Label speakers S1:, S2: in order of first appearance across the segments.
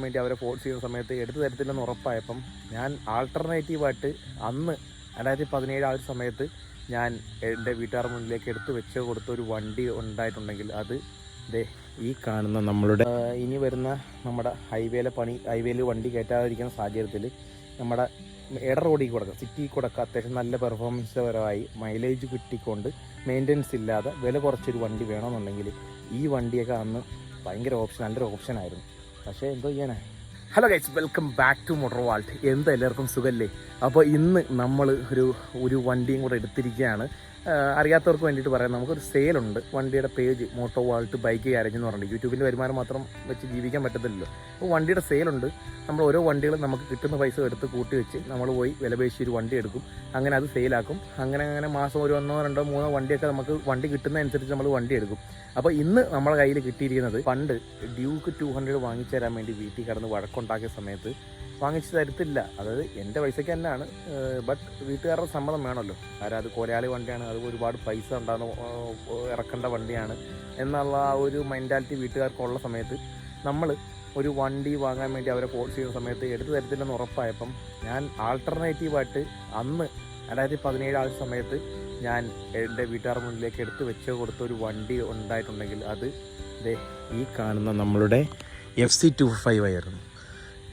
S1: വേണ്ടി അവരെ ഫോഴ്സ് ചെയ്യുന്ന സമയത്ത് എടുത്തു തരത്തില്ലെന്ന് ഉറപ്പായപ്പം ഞാൻ ആൾട്ടർനേറ്റീവായിട്ട് അന്ന് രണ്ടായിരത്തി പതിനേഴ് ആ ഒരു സമയത്ത് ഞാൻ എന്റെ വീട്ടുകാർ മുന്നിലേക്ക് എടുത്തു വെച്ച് കൊടുത്ത ഒരു വണ്ടി ഉണ്ടായിട്ടുണ്ടെങ്കിൽ അത് ദേ ഈ കാണുന്ന നമ്മളുടെ ഇനി വരുന്ന നമ്മുടെ ഹൈവേയിലെ പണി ഹൈവേയിൽ വണ്ടി കയറ്റാതിരിക്കുന്ന സാഹചര്യത്തിൽ നമ്മുടെ ഇട റോഡിൽ കൂടെ സിറ്റി കൂടെ ഒക്കെ അത്യാവശ്യം നല്ല പെർഫോമൻസ് പരമായി മൈലേജ് കിട്ടിക്കൊണ്ട് മെയിന്റെനൻസ് ഇല്ലാതെ വില കുറച്ചൊരു വണ്ടി വേണമെന്നുണ്ടെങ്കിൽ ഈ വണ്ടിയൊക്കെ അന്ന് ഭയങ്കര ഓപ്ഷൻ നല്ലൊരു ഓപ്ഷനായിരുന്നു. പക്ഷേ എന്തോ ചെയ്യാനാ hello guys welcome back to motor vault എന്താ എല്ലാവർക്കും സുഖല്ലേ? അപ്പോൾ ഇന്ന് നമ്മൾ ഒരു ഒരു വണ്ടിയും കൂടെ എടുത്തിരിക്കുകയാണ്. അറിയാത്തവർക്ക് വേണ്ടിയിട്ട് പറയാം. നമുക്കൊരു സെയിലുണ്ട് വണ്ടിയുടെ page moto vault bike garage എന്ന് പറഞ്ഞിട്ട്. യൂട്യൂബിന്റെ വരുമാനം മാത്രം വെച്ച് ജീവിക്കാൻ പറ്റത്തില്ലല്ലോ. അപ്പോൾ വണ്ടിയുടെ സെയിലുണ്ട് നമ്മൾ ഓരോ വണ്ടികളും നമുക്ക് കിട്ടുന്ന പൈസ എടുത്ത് കൂട്ടി വെച്ച് നമ്മൾ പോയി വിലപേശി ഒരു വണ്ടി എടുക്കും. അങ്ങനെ അത് സെയിലാക്കും അങ്ങനെ അങ്ങനെ മാസം ഒരു ഒന്നോ രണ്ടോ മൂന്നോ വണ്ടിയൊക്കെ നമുക്ക് വണ്ടി കിട്ടുന്നതനുസരിച്ച് നമ്മൾ വണ്ടി എടുക്കും. അപ്പോൾ ഇന്ന് നമ്മുടെ കയ്യിൽ കിട്ടിയിരിക്കുന്നത് പണ്ട് ഡ്യൂക്ക് ടു ഹൺഡ്രഡ് വാങ്ങിച്ചു തരാൻ വേണ്ടി വീട്ടിൽ കടന്ന് വഴക്കുണ്ടാക്കിയ സമയത്ത് വാങ്ങിച്ചു തരത്തില്ല. അതായത് എന്റെ പൈസയ്ക്ക് തന്നെയാണ്. ബട്ട് വീട്ടുകാരുടെ സമ്മതം വേണമല്ലോ. കാരണം അത് കൊലയാളി വണ്ടിയാണ് അത് ഒരുപാട് പൈസ ഉണ്ടാകുന്ന ഇറക്കേണ്ട വണ്ടിയാണ് എന്നുള്ള ആ ഒരു മെന്റാലിറ്റി വീട്ടുകാർക്കുള്ള സമയത്ത് നമ്മൾ ഒരു വണ്ടി വാങ്ങാൻ വേണ്ടി അവരെ ഫോഴ്സ് ചെയ്യുന്ന സമയത്ത് എടുത്തു തരത്തില്ലെന്ന് ഉറപ്പായപ്പം ഞാൻ ആൾട്ടർനേറ്റീവായിട്ട് അന്ന് രണ്ടായിരത്തി പതിനേഴ് ആ സമയത്ത് ഞാൻ എന്റെ വീട്ടുകാർ മുന്നിലേക്ക് എടുത്തു വെച്ച് കൊടുത്ത ഒരു വണ്ടി ഉണ്ടായിട്ടുണ്ടെങ്കിൽ അത് ഈ കാണുന്ന നമ്മളുടെ എഫ് സി ടു ഫൈവ് ആയിരുന്നു.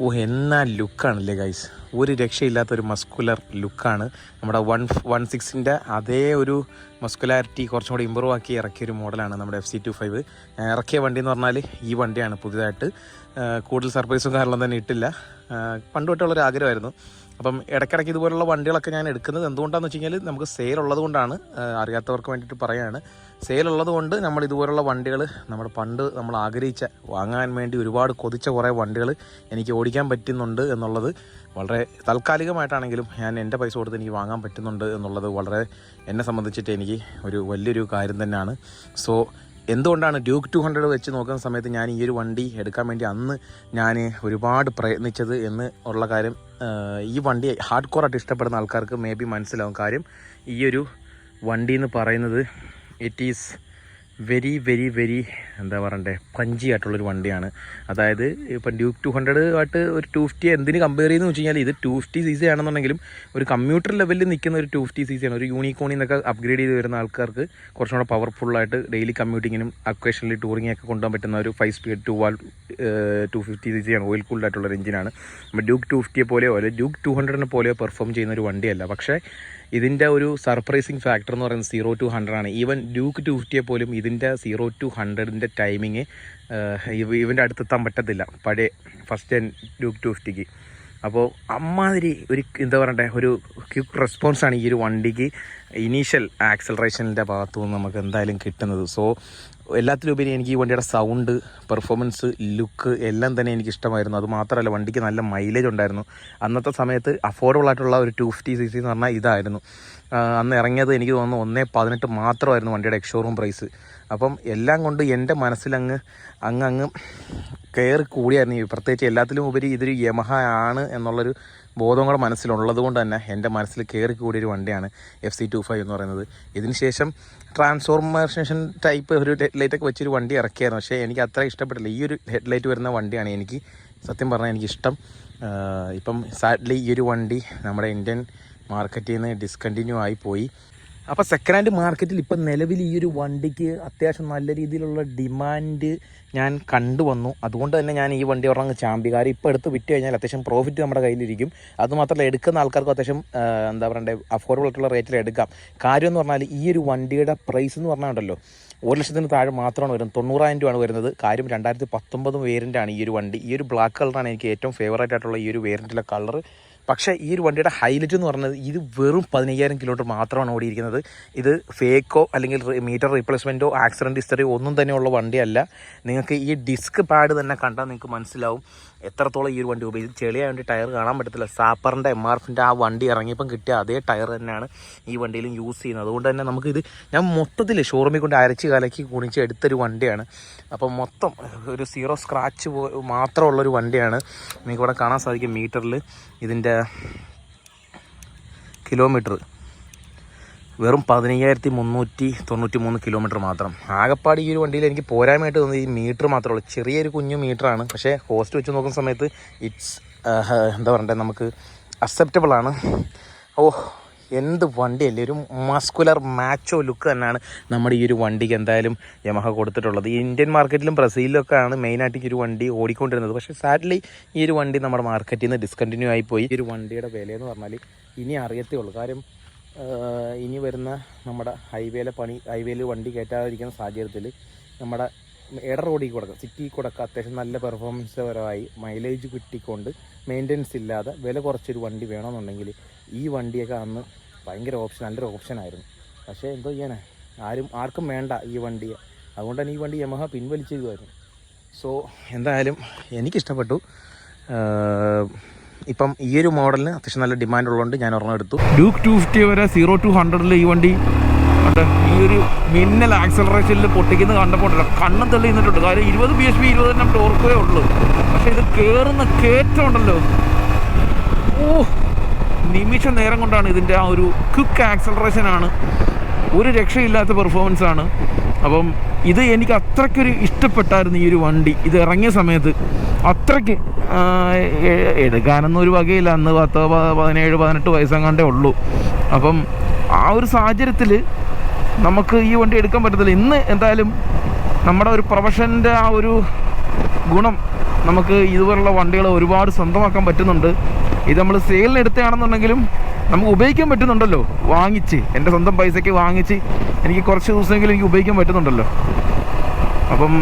S1: ഓ എന്നാ ലുക്കാണല്ലേ ഗൈസ് ഒരു രക്ഷയില്ലാത്ത ഒരു മസ്കുലർ ലുക്കാണ്. നമ്മുടെ വൺ വൺ സിക്സിന്റെ അതേ ഒരു മസ്കുലാരിറ്റി കുറച്ചും കൂടി ഇമ്പ്രൂവ് ആക്കി ഇറക്കിയ ഒരു മോഡലാണ് നമ്മുടെ എഫ് സി ടു ഫൈവ് ഇറക്കിയ വണ്ടി എന്ന് പറഞ്ഞാൽ ഈ വണ്ടിയാണ് പുതിയതായിട്ട്. കൂടുതൽ സർപ്രൈസും കാരണം തന്നെ ഇട്ടില്ല. പണ്ട് തൊട്ടുള്ളൊരു ആഗ്രഹമായിരുന്നു അപ്പം ഇടയ്ക്കിടയ്ക്ക് ഇതുപോലുള്ള വണ്ടികളൊക്കെ ഞാൻ എടുക്കുന്നത് എന്തുകൊണ്ടാണെന്ന് വെച്ച് കഴിഞ്ഞാൽ നമുക്ക് സെയിൽ ഉള്ളത് കൊണ്ടാണ് അറിയാത്തവർക്ക് വേണ്ടിയിട്ട് പറയാണ്. സെയിൽ ഉള്ളത് കൊണ്ട് നമ്മൾ ഇതുപോലുള്ള വണ്ടികൾ നമ്മൾ പണ്ട് നമ്മൾ ആഗ്രഹിച്ച വാങ്ങാൻ വേണ്ടി ഒരുപാട് കൊതിച്ച കുറേ വണ്ടികൾ എനിക്ക് ഓടിക്കാൻ പറ്റുന്നുണ്ട് എന്നുള്ളത് വളരെ താൽക്കാലികമായിട്ടാണെങ്കിലും ഞാൻ എന്റെ പൈസ കൊടുത്ത് എനിക്ക് വാങ്ങാൻ പറ്റുന്നുണ്ട് എന്നുള്ളത് വളരെ എന്നെ സംബന്ധിച്ചിട്ട് എനിക്ക് ഒരു വലിയൊരു കാര്യം തന്നെയാണ്. സോ എന്തുകൊണ്ടാണ് ഡ്യൂക്ക് ടു ഹൺഡ്രഡ് വെച്ച് നോക്കുന്ന സമയത്ത് ഞാൻ ഈ ഒരു വണ്ടി എടുക്കാൻ വേണ്ടി അന്ന് ഞാൻ ഒരുപാട് പ്രയത്നിച്ചത് എന്ന് ഉള്ള കാര്യം ഈ വണ്ടി ഹാർഡ് കോറായിട്ട് ഇഷ്ടപ്പെടുന്ന ആൾക്കാർക്ക് മേ ബി മനസ്സിലാവും കാര്യം. ഈ ഒരു വണ്ടി എന്ന് പറയുന്നത് it is very very very എന്താ പറയണ്ടേ പഞ്ചി ആയിട്ടുള്ളൊരു വണ്ടിയാണ്. അതായത് ഇപ്പം ഡ്യൂക്ക് ടു ഹൺഡ്രഡ് ആയിട്ട് ഒരു ടു ഫിഫ്റ്റി എന്തിന് കമ്പയർ ചെയ്യുന്നു വെച്ച് കഴിഞ്ഞാൽ ഇത് ടു ഫിഫ്റ്റി സി സി ആണെന്നുണ്ടെങ്കിലും ഒരു കമ്പ്യൂട്ടർ ലെവലിൽ നിൽക്കുന്ന ഒരു ടു ഫിഫ്റ്റി സി സി ആണ്. ഒരു യൂണിക്കോണിൽ നിന്നൊക്കെ അപ്ഗ്രേഡ് ചെയ്ത് വരുന്ന ആൾക്കാർക്ക് കുറച്ചും കൂടെ പവർഫുള്ളായിട്ട് ഡെയിലി കമ്മ്യൂട്ടിങ്ങിനും അക്വേഷനിൽ ടൂറിങ്ങിനൊക്കെ കൊണ്ടുപോകാൻ പറ്റുന്ന ഒരു five speed two valve two fifty C C ആണ്. ഓയിൽ കൂൾഡ് ആയിട്ടുള്ള ഒരു എഞ്ചിനാണ് ഡ്യൂക്ക് ടു ഫിഫ്റ്റിയെ പോലെയോ അല്ലെങ്കിൽ ഡ്യൂക്ക് ടു ഹൺഡ്രഡിനെ പോലെയോ പെർഫോം ചെയ്യുന്ന ഒരു വണ്ടിയല്ല. പക്ഷേ ഇതിന്റെ ഒരു സർപ്രൈസിങ് ഫാക്ടർ എന്ന് പറയുന്നത് സീറോ ടു ഹൺഡ്രഡ് ആണ്. ഈവൻ ഡ്യൂക്ക് ടു ഫിഫ്റ്റിയെ പോലും ഇതിന്റെ സീറോ ടു ഹൺഡ്രഡിന്റെ ടൈമിങ് ഇവന്റെ അടുത്തെത്താൻ പറ്റത്തില്ല. പഴയ ഫസ്റ്റ് ഡ്യൂക്ക് ടു ഫിഫ്റ്റിക്ക് അപ്പോൾ അമ്മാതിരി ഒരു എന്താ പറയണ്ടേ ഒരു ക്വിക്ക് റെസ്പോൺസാണ് ഈ ഒരു വണ്ടിക്ക് ഇനീഷ്യൽ ആക്സലറേഷനിന്റെ ഭാഗത്തു നിന്ന് നമുക്ക് എന്തായാലും കിട്ടുന്നത്. സോ എല്ലാത്തിലുപരി എനിക്ക് ഈ വണ്ടിയുടെ സൗണ്ട് പെർഫോമൻസ് ലുക്ക് എല്ലാം തന്നെ എനിക്ക് ഇഷ്ടമായിരുന്നു. അത് മാത്രമല്ല വണ്ടിക്ക് നല്ല മൈലേജ് ഉണ്ടായിരുന്നു. അന്നത്തെ സമയത്ത് അഫോർഡബിൾ ആയിട്ടുള്ള ഒരു ടു ഫിഫ്റ്റി സി സി എന്ന് പറഞ്ഞാൽ ഇതായിരുന്നു. അന്ന് ഇറങ്ങിയത് എനിക്ക് തോന്നുന്നു ഒന്നേ പതിനെട്ട് മാത്രമായിരുന്നു വണ്ടിയുടെ എക്സ്ഷോറൂം പ്രൈസ് അപ്പം എല്ലാം കൊണ്ട് എന്റെ മനസ്സിലങ്ങ് അങ്ങ് അങ്ങ് കയറി കൂടിയായിരുന്നു. ഈ പ്രത്യേകിച്ച് എല്ലാത്തിലും ഉപരി ഇതൊരു യമഹ ആണ് എന്നുള്ളൊരു ബോധം കൂടെ മനസ്സിലുള്ളത് കൊണ്ട് തന്നെ എന്റെ മനസ്സിൽ കയറി കൂടിയൊരു വണ്ടിയാണ് എഫ് സി ടു ഫൈവ് എന്ന് പറയുന്നത്. ഇതിന് ശേഷം ട്രാൻസ്ഫോർമേഷൻ ടൈപ്പ് ഒരു ഹെഡ് ലൈറ്റൊക്കെ വെച്ചൊരു വണ്ടി ഇറക്കിയായിരുന്നു. പക്ഷേ എനിക്ക് അത്ര ഇഷ്ടപ്പെട്ടില്ല. ഈ ഒരു ഹെഡ് ലൈറ്റ് വരുന്ന വണ്ടിയാണ് എനിക്ക് സത്യം പറഞ്ഞാൽ എനിക്കിഷ്ടം. ഇപ്പം സാഡ്ലി ഈ ഒരു വണ്ടി നമ്മുടെ ഇന്ത്യൻ മാർക്കറ്റിൽ നിന്ന് ഡിസ്കണ്ടിന്യൂ ആയി പോയി. അപ്പോൾ സെക്കൻഡ് ഹാൻഡ് മാർക്കറ്റിൽ ഇപ്പം നിലവിൽ ഈ ഒരു വണ്ടിക്ക് അത്യാവശ്യം നല്ല രീതിയിലുള്ള ഡിമാൻഡ് ഞാൻ കണ്ടുവന്നു അതുകൊണ്ട് തന്നെ ഞാൻ ഈ വണ്ടി ഒരെണ്ണം ചാമ്പി കാര്യം ഇപ്പോൾ എടുത്ത് വിറ്റ് കഴിഞ്ഞാൽ അത്യാവശ്യം പ്രോഫിറ്റ് നമ്മുടെ കയ്യിലിരിക്കും. അതുമാത്രമല്ല എടുക്കുന്ന ആൾക്കാർക്ക് അത്യാവശ്യം എന്താ പറയണ്ടേ അഫോർഡബിൾ ആയിട്ടുള്ള റേറ്റിൽ എടുക്കാം. കാര്യം എന്ന് പറഞ്ഞാൽ ഈ ഒരു വണ്ടിയുടെ പ്രൈസ് എന്ന് പറഞ്ഞാൽ ഉണ്ടല്ലോ ഒരു ലക്ഷത്തിന് താഴെ മാത്രമാണ് വരുന്നത്. തൊണ്ണൂറായിരം രൂപയാണ് വരുന്നത്. കാര്യം രണ്ടായിരത്തി പത്തൊമ്പത് വേരിന്റാണ് ഈ ഒരു വണ്ടി. ഈ ഒരു ബ്ലാക്ക് കളറാണ് എനിക്ക് ഏറ്റവും ഫേവറേറ്റ് ആയിട്ടുള്ള ഈ ഒരു വേരിയന്റിലെ കളർ പക്ഷേ ഈ ഒരു വണ്ടിയുടെ ഹൈലൈറ്റ് എന്ന് പറഞ്ഞത് ഇത് വെറും പതിനയ്യായിരം കിലോമീറ്റർ മാത്രമാണ് ഓടിയിരിക്കുന്നത്. ഇത് ഫേക്കോ അല്ലെങ്കിൽ മീറ്റർ റീപ്ലേസ്മെന്റോ ആക്സിഡന്റ് ഹിസ്റ്ററിയോ ഒന്നും തന്നെ ഉള്ള വണ്ടിയല്ല. നിങ്ങൾക്ക് ഈ ഡിസ്ക് പാഡ് തന്നെ കണ്ടാൽ നിങ്ങൾക്ക് മനസ്സിലാവും എത്രത്തോളം ഈ ഒരു വണ്ടി ഉപയോഗിച്ച്. ചെളിയായ വണ്ടി ടയർ കാണാൻ പറ്റത്തില്ല. സാപ്പറിന്റെ എം ആർ എഫിന്റെ ആ വണ്ടി ഇറങ്ങിയപ്പം കിട്ടിയ അതേ ടയർ തന്നെയാണ് ഈ വണ്ടിയിലും യൂസ് ചെയ്യുന്നത്. അതുകൊണ്ട് തന്നെ നമുക്കിത് ഞാൻ മൊത്തത്തിൽ ഷോറൂമിൽ കൊണ്ട് അരച്ച് കലക്കി കുണിച്ച് എടുത്തൊരു വണ്ടിയാണ്. അപ്പം മൊത്തം ഒരു സീറോ സ്ക്രാച്ച് മാത്രമുള്ളൊരു വണ്ടിയാണ്. നിങ്ങൾക്ക് ഇവിടെ കാണാൻ സാധിക്കും മീറ്ററിൽ ഇതിന്റെ കിലോമീറ്റർ. വെറും പതിനയ്യായിരത്തി മുന്നൂറ്റി തൊണ്ണൂറ്റി മൂന്ന് കിലോമീറ്റർ മാത്രം. ആകപ്പാട് ഈ ഒരു വണ്ടിയിൽ എനിക്ക് പോരായ്മയായിട്ട് തോന്നുന്നത് ഈ മീറ്റർ മാത്രമേ ഉള്ളൂ. ചെറിയൊരു കുഞ്ഞു മീറ്ററാണ്. പക്ഷേ കോസ്റ്റ് വെച്ച് നോക്കുന്ന സമയത്ത് ഇറ്റ്സ് എന്താ പറയണ്ടേ നമുക്ക് അക്സെപ്റ്റബിൾ ആണ്. ഓ എന്ത് വണ്ടിയല്ലേ? ഒരു മസ്കുലർ മാച്ചോ ലുക്ക് തന്നെയാണ് നമ്മുടെ ഈ ഒരു വണ്ടിക്ക് എന്തായാലും യമഹ കൊടുത്തിട്ടുള്ളത്. ഇന്ത്യൻ മാർക്കറ്റിലും ബ്രസീലിലൊക്കെയാണ് മെയിനായിട്ട് ഈ ഒരു വണ്ടി ഓടിക്കൊണ്ടിരുന്നത്. പക്ഷേ സാഡ്ലി ഈ ഒരു വണ്ടി നമ്മുടെ മാർക്കറ്റിൽ നിന്ന് ഡിസ്കണ്ടിന്യൂ ആയി പോയി. ഈ ഒരു വണ്ടിയുടെ വിലയെന്ന് പറഞ്ഞാൽ ഇനി അറിയത്തേ ഉള്ളൂ. കാര്യം ഇനി വരുന്ന നമ്മുടെ ഹൈവേയിലെ പണി ഹൈവേയിൽ വണ്ടി കയറ്റാതിരിക്കുന്ന സാഹചര്യത്തിൽ നമ്മുടെ ഇട റോഡിൽ കൊടുക്കുക സിറ്റി കൊടുക്കുക അത്യാവശ്യം നല്ല പെർഫോമൻസ് പരമായി മൈലേജ് കിട്ടിക്കൊണ്ട് മെയിന്റനൻസ് ഇല്ലാതെ വില കുറച്ചൊരു വണ്ടി വേണമെന്നുണ്ടെങ്കിൽ ഈ വണ്ടിയൊക്കെ അന്ന് ഭയങ്കര ഓപ്ഷൻ നല്ലൊരു ഓപ്ഷനായിരുന്നു പക്ഷേ എന്തോ ചെയ്യാനാ ആരും ആർക്കും വേണ്ട ഈ വണ്ടിയെ അതുകൊണ്ട് തന്നെ ഈ വണ്ടി യമഹ പിൻവലിച്ചിരുമായിരുന്നു സോ എന്തായാലും എനിക്കിഷ്ടപ്പെട്ടു. ഇപ്പം ഈ ഒരു മോഡലിന് അത്യാവശ്യം നല്ല ഡിമാൻഡ് ഉള്ളതുകൊണ്ട് ഞാൻ ഒരെണ്ണം എടുത്തു.
S2: ഡ്യൂക്ക് ടു ഫിഫ്റ്റി വരെ സീറോ ടു ഹൺഡ്രഡിൽ ഈ വണ്ടി. ഈ ഒരു മിന്നൽ ആക്സലറേഷനിൽ പൊട്ടിക്കുന്നത് കണ്ടപ്പോണ്ടല്ലോ കണ്ണും തള്ളി നിന്നിട്ടുണ്ട്. കാര്യം ഇരുപത് ബി എച്ച് പി ഇരുപത് എണ്ണം ടോർക്കേ ഉള്ളൂ. പക്ഷേ ഇത് കയറുന്ന കയറ്റം ഉണ്ടല്ലോ. ഓ നിമിഷ നേരം കൊണ്ടാണ് ഇതിന്റെ ആ ഒരു ക്വിക്ക് ആക്സലറേഷൻ ആണ്. ഒരു രക്ഷയില്ലാത്ത പെർഫോമൻസ് ആണ്. അപ്പം ഇത് എനിക്ക് അത്രയ്ക്കൊരു ഇഷ്ടപ്പെട്ടായിരുന്നു ഈ ഒരു വണ്ടി. ഇത് ഇറങ്ങിയ സമയത്ത് അത്രയ്ക്ക് എടുക്കാനൊന്നും ഒരു വകയില്ല. അന്ന് പത്ത് പതിനേഴ് പതിനെട്ട് വയസ്സെങ്ങാണ്ടേ ഉള്ളൂ. അപ്പം ആ ഒരു സാഹചര്യത്തിൽ നമുക്ക് ഈ വണ്ടി എടുക്കാൻ പറ്റത്തില്ല. ഇന്ന് എന്തായാലും നമ്മുടെ ഒരു പ്രൊഫഷന്റെ ആ ഒരു ഗുണം നമുക്ക് ഇതുപോലുള്ള വണ്ടികൾ ഒരുപാട് സ്വന്തമാക്കാൻ പറ്റുന്നുണ്ട്. ഇത് നമ്മൾ സെയിലിന് എടുത്തതാണെന്നുണ്ടെങ്കിലും നമുക്ക് ഉപയോഗിക്കാൻ പറ്റുന്നുണ്ടല്ലോ. വാങ്ങിച്ച്. എന്റെ സ്വന്തം പൈസയ്ക്ക് വാങ്ങിച്ച് എനിക്ക് കുറച്ച് ദിവസമെങ്കിലും എനിക്ക് ഉപയോഗിക്കാൻ പറ്റുന്നുണ്ടല്ലോ. അപ്പം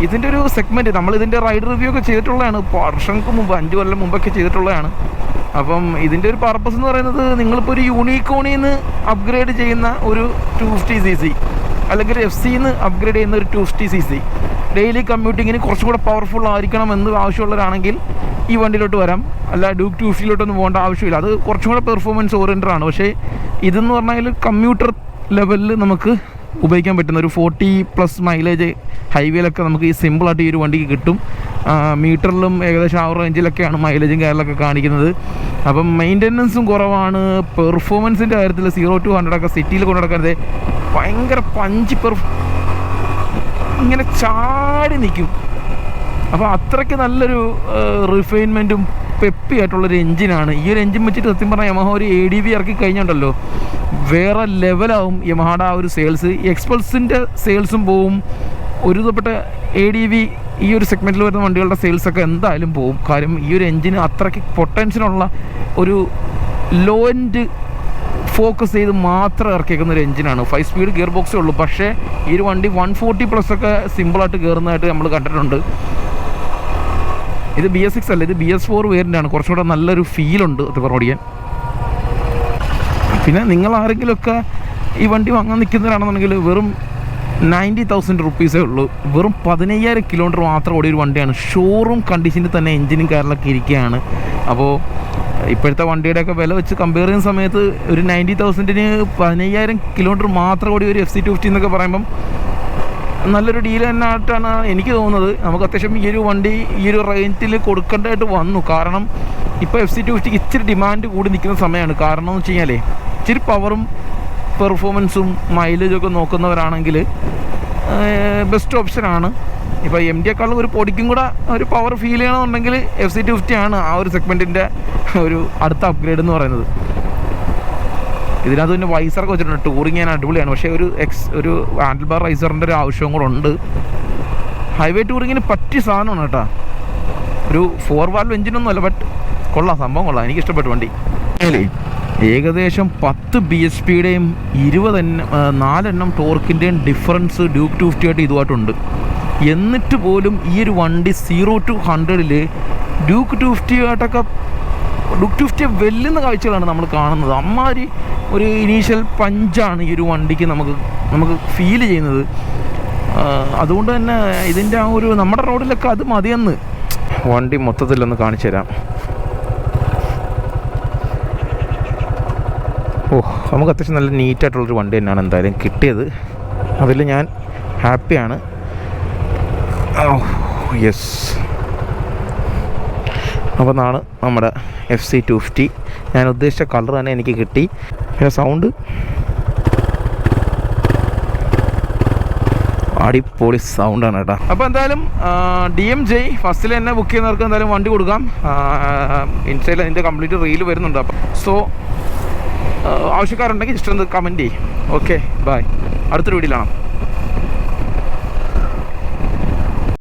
S2: ഇതിന്റെ ഒരു സെഗ്മെന്റ് നമ്മൾ ഇതിന്റെ റൈഡ് റിവ്യൂ ഒക്കെ ചെയ്തിട്ടുള്ളതാണ്. വർഷങ്ങൾക്ക് മുമ്പ് അഞ്ച് കൊല്ലം മുമ്പൊക്കെ ചെയ്തിട്ടുള്ളതാണ്. അപ്പം ഇതിന്റെ ഒരു പർപ്പസ് എന്ന് പറയുന്നത് നിങ്ങളിപ്പോൾ ഒരു യൂണിക്കോണിൽ നിന്ന് അപ്ഗ്രേഡ് ചെയ്യുന്ന ഒരു ടു ഫിഫ്റ്റി സി സി അല്ലെങ്കിൽ എഫ് സിന്ന് അപ്ഗ്രേഡ് ചെയ്യുന്ന ഒരു two fifty C C daily കമ്മ്യൂട്ടിങ്ങിന് കുറച്ചും കൂടെ പവർഫുൾ ആയിരിക്കണം എന്ന് ആവശ്യമുള്ളവരാണെങ്കിൽ ഈ വണ്ടിയിലോട്ട് വരാം. അല്ല ഡ്യൂക്ക് ടു ഫിഫ്റ്റിയിലോട്ടൊന്നും പോകേണ്ട ആവശ്യമില്ല. അത് കുറച്ചും കൂടെ പെർഫോമൻസ് ഓറിയന്റഡ് ആണ്. പക്ഷേ ഇതെന്ന് പറഞ്ഞാൽ കമ്മ്യൂട്ടർ ലെവലിൽ നമുക്ക് ഉപയോഗിക്കാൻ പറ്റുന്ന ഒരു ഫോർട്ടി പ്ലസ് മൈലേജ് ഹൈവേയിലൊക്കെ നമുക്ക് ഈ സിമ്പിളായിട്ട് ഈ ഒരു വണ്ടിക്ക് കിട്ടും. മീറ്ററിലും ഏകദേശം ആ ഒരു റേഞ്ചിലൊക്കെയാണ് മൈലേജും കാര്യങ്ങളൊക്കെ കാണിക്കുന്നത്. അപ്പം മെയിന്റനൻസും കുറവാണ്. പെർഫോമൻസിന്റെ കാര്യത്തിൽ സീറോ ടു ഹൺഡ്രഡ് ഒക്കെ സിറ്റിയിൽ കൊണ്ടു നടക്കുന്നത് ഭയങ്കര പഞ്ചി പെർഫ് ഇങ്ങനെ ചാടി നിൽക്കും അപ്പോൾ അത്രയ്ക്ക് നല്ലൊരു റിഫൈൻമെന്റും പെപ്പി ആയിട്ടുള്ളൊരു എഞ്ചിനാണ് ഈ ഒരു എഞ്ചിൻ വെച്ചിട്ട് സത്യം പറഞ്ഞാൽ യമഹ ഒരു എ ഡി വി ഇറക്കി കഴിഞ്ഞുണ്ടല്ലോ. വേറെ ലെവലാവും യമഹയുടെ ആ ഒരു സെയിൽസ് എക്സ്പൾസിന്റെ സെയിൽസും പോവും. ഒരു വിധപ്പെട്ട എ ഡി വി ഈ ഒരു സെഗ്മെന്റിൽ വരുന്ന വണ്ടികളുടെ സെയിൽസൊക്കെ എന്തായാലും പോവും. കാര്യം ഈ ഒരു എഞ്ചിന് അത്രയ്ക്ക് പൊട്ടൻഷ്യലുള്ള ഒരു ലോ എൻഡ് ഫോക്കസ് ചെയ്ത് മാത്രം ഇറക്കിയേക്കുന്ന ഒരു എഞ്ചിനാണ് ഫൈവ് സ്പീഡ് ഗിയർ ബോക്സേ ഉള്ളൂ. പക്ഷേ ഈ ഒരു വണ്ടി വൺ ഫോർട്ടി പ്ലസ് ഒക്കെ സിമ്പിളായിട്ട് കയറുന്നതായിട്ട് നമ്മൾ കണ്ടിട്ടുണ്ട്. ഇത് ബി എസ് സിക്സ് അല്ല ഇത് ബി എസ് ഫോർ വേരിന്റെയാണ് ആണ്. കുറച്ചുകൂടെ നല്ലൊരു ഫീലുണ്ട് അത് പറഞ്ഞോടിക്കാൻ പിന്നെ നിങ്ങൾ ആരെങ്കിലുമൊക്കെ ഈ വണ്ടി വാങ്ങാൻ നിൽക്കുന്നവരാണെന്നുണ്ടെങ്കിൽ വെറും നയന്റി തൗസൻഡ് റുപ്പീസേ ഉള്ളൂ. വെറും പതിനയ്യായിരം കിലോമീറ്റർ മാത്രം ഓടിയ ഒരു വണ്ടിയാണ്. ഷോറൂം കണ്ടീഷനിൽ തന്നെ എഞ്ചിനും കാറിലൊക്കെ ഇരിക്കുകയാണ്. അപ്പോൾ ഇപ്പോഴത്തെ വണ്ടിയുടെയൊക്കെ വില വെച്ച് കമ്പയർ ചെയ്യുന്ന സമയത്ത് ഒരു നയന്റി തൗസൻഡിന് പതിനയ്യായിരം കിലോമീറ്റർ മാത്രം കൂടി ഒരു എഫ് സി ടു ഫിഫ്റ്റി എന്നൊക്കെ പറയുമ്പം നല്ലൊരു ഡീൽ തന്നെ ആയിട്ടാണ് എനിക്ക് തോന്നുന്നത്. നമുക്ക് അത്യാവശ്യം ഈ ഒരു വണ്ടി ഈ ഒരു റേഞ്ചിൽ കൊടുക്കേണ്ടതായിട്ട് വന്നു. കാരണം ഇപ്പോൾ എഫ് സി ടു ഫിഫ്റ്റിക്ക് ഇച്ചിരി ഡിമാൻഡ് കൂടി നിൽക്കുന്ന സമയമാണ്. കാരണം എന്ന് വെച്ച് കഴിഞ്ഞാൽ ഇച്ചിരി പവറും പെർഫോമൻസും മൈലേജും ഒക്കെ നോക്കുന്നവരാണെങ്കിൽ ബെസ്റ്റ് ഓപ്ഷനാണ് ഇപ്പോൾ എം ഡിയെക്കാളും ഒരു പൊടിക്കും കൂടെ ഒരു പവർ ഫീൽ ചെയ്യണമെന്നുണ്ടെങ്കിൽ എഫ് സി ടു ഫിഫ്റ്റി ആണ് ആ ഒരു സെഗ്മെന്റിന്റെ ഒരു അടുത്ത അപ്ഗ്രേഡ് എന്ന് പറയുന്നത്. ഇതിനകത്ത് പിന്നെ വൈസറൊക്കെ വെച്ചിട്ടുണ്ട്. ടൂറിങ് ഞാൻ അടിപൊളിയാണ്. പക്ഷേ ഒരു എക്സ് ഒരു ഹാൻഡിൽ ബാർ റൈസറിന്റെ ഒരു ആവശ്യവും കൂടെ ഉണ്ട്. ഹൈവേ ടൂറിങ്ങിന് പറ്റിയ സാധനമാണ് കേട്ടോ. ഒരു ഫോർ വാൽവ് എഞ്ചിനൊന്നും അല്ല ബട്ട് കൊള്ളാം. സംഭവം കൊള്ളാം. എനിക്ക് ഇഷ്ടപ്പെട്ടു വണ്ടി ഏകദേശം പത്ത് ബി എസ് പിയുടെയും ഇരുപത് നാലെണ്ണം ടോർക്കിന്റെയും ഡിഫറൻസ് ഡ്യൂക്ക് ടു ഫിഫ്റ്റി ആയിട്ട് ഇതുമായിട്ടുണ്ട് എന്നിട്ട് പോലും ഈ ഒരു വണ്ടി സീറോ ടു ഹൺഡ്രഡിൽ ഡ്യൂക്ക് ടു ഫിഫ്റ്റി ആയിട്ടൊക്കെ ഡ്യൂക്ക് ടു ഫിഫ്റ്റി വെല്ലുന്ന കാഴ്ചകളാണ് നമ്മൾ കാണുന്നത്. അമ്മാതിരി ഒരു ഇനീഷ്യൽ പഞ്ചാണ് ഈ ഒരു വണ്ടിക്ക് നമുക്ക് നമുക്ക് ഫീൽ ചെയ്യുന്നത്. അതുകൊണ്ട് തന്നെ ഇതിന്റെ ആ ഒരു നമ്മുടെ റോഡിലൊക്കെ അത് മതിയെന്ന്.
S1: വണ്ടി മൊത്തത്തിലൊന്ന് കാണിച്ചു തരാം ഓ നമുക്ക് അത്യാവശ്യം നല്ല നീറ്റായിട്ടുള്ളൊരു വണ്ടി തന്നെയാണ് എന്തായാലും കിട്ടിയത്. അതിൽ ഞാൻ ഹാപ്പിയാണ്. ഓ യെസ് അപ്പോൾ എന്നാണ് നമ്മുടെ എഫ് സി ടു ഫിഫ്റ്റി ഞാൻ ഉദ്ദേശിച്ച കളർ തന്നെ എനിക്ക് കിട്ടി. പിന്നെ സൗണ്ട്
S2: അടിപൊളി സൗണ്ടാണ് കേട്ടോ. അപ്പോൾ എന്തായാലും ഡി എം ജെ ഫസ്റ്റിൽ തന്നെ ബുക്ക് ചെയ്യുന്നവർക്ക് എന്തായാലും വണ്ടി കൊടുക്കാം. ഇൻസ്റ്റയിൽ അതിന്റെ കംപ്ലീറ്റ് റീൽ വരുന്നുണ്ട് അപ്പം. സോ ആവശ്യക്കാരുണ്ടെങ്കിൽ ജസ്റ്റ് ഒന്ന് കമന്റ് ചെയ്യും. ഓക്കെ ബായ് അടുത്തൊരു വീഡിയോയിലാണ്